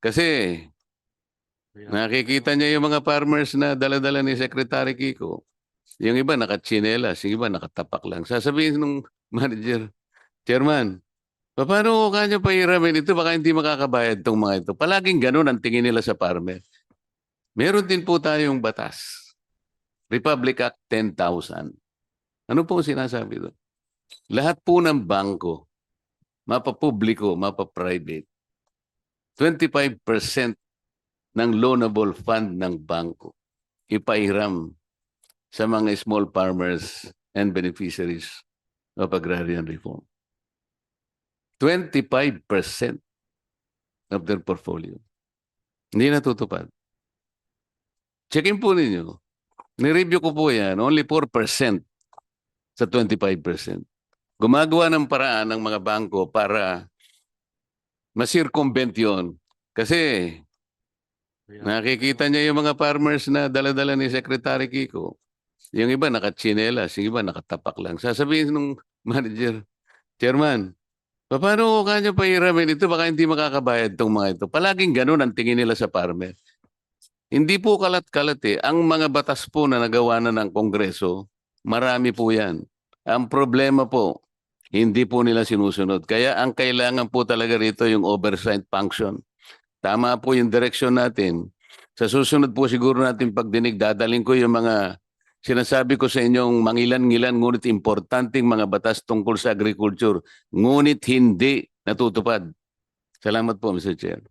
Kasi nakikita niya yung mga farmers na dala-dala ni Secretary Kiko. Yung iba nakatsinelas, yung iba nakatapak lang. Sasabihin ng manager, Chairman, paano ko kanya pahiramin ito? Baka hindi makakabayad itong mga ito. Palaging ganun ang tingin nila sa farmer. Meron din po tayong batas. Republic Act 10,000. Ano po sinasabi doon? Lahat po ng bangko, mapapubliko, mapaprivate, 25% ng loanable fund ng bangko ipairam sa mga small farmers and beneficiaries of agrarian reform. 25% of their portfolio. Hindi natutupad. Checkin po ninyo. Nireview ko po yan, only 4% sa 25%. Gumagawa ng paraan ng mga bangko para masircumvent yun. Kasi nakikita niya yung mga farmers na dala-dala ni Secretary Kiko. Yung iba nakatsinelas, yung iba nakatapak lang. Sasabihin ng manager, Chairman, paano ko kanya pahiramin ito? Baka hindi makakabayad itong mga ito. Palaging ganun ang tingin nila sa farmer. Hindi po kalat-kalat eh. Ang mga batas po na nagawa na ng Kongreso, marami po yan. Ang problema po, hindi po nila sinusunod. Kaya ang kailangan po talaga rito yung oversight function. Tama po yung direction natin. Sa susunod po siguro natin pagdinig, dadaling ko yung mga sinasabi ko sa inyong mangilan-ngilan ngunit importanteng mga batas tungkol sa agriculture. Ngunit hindi natutupad. Salamat po, Mr. Chair.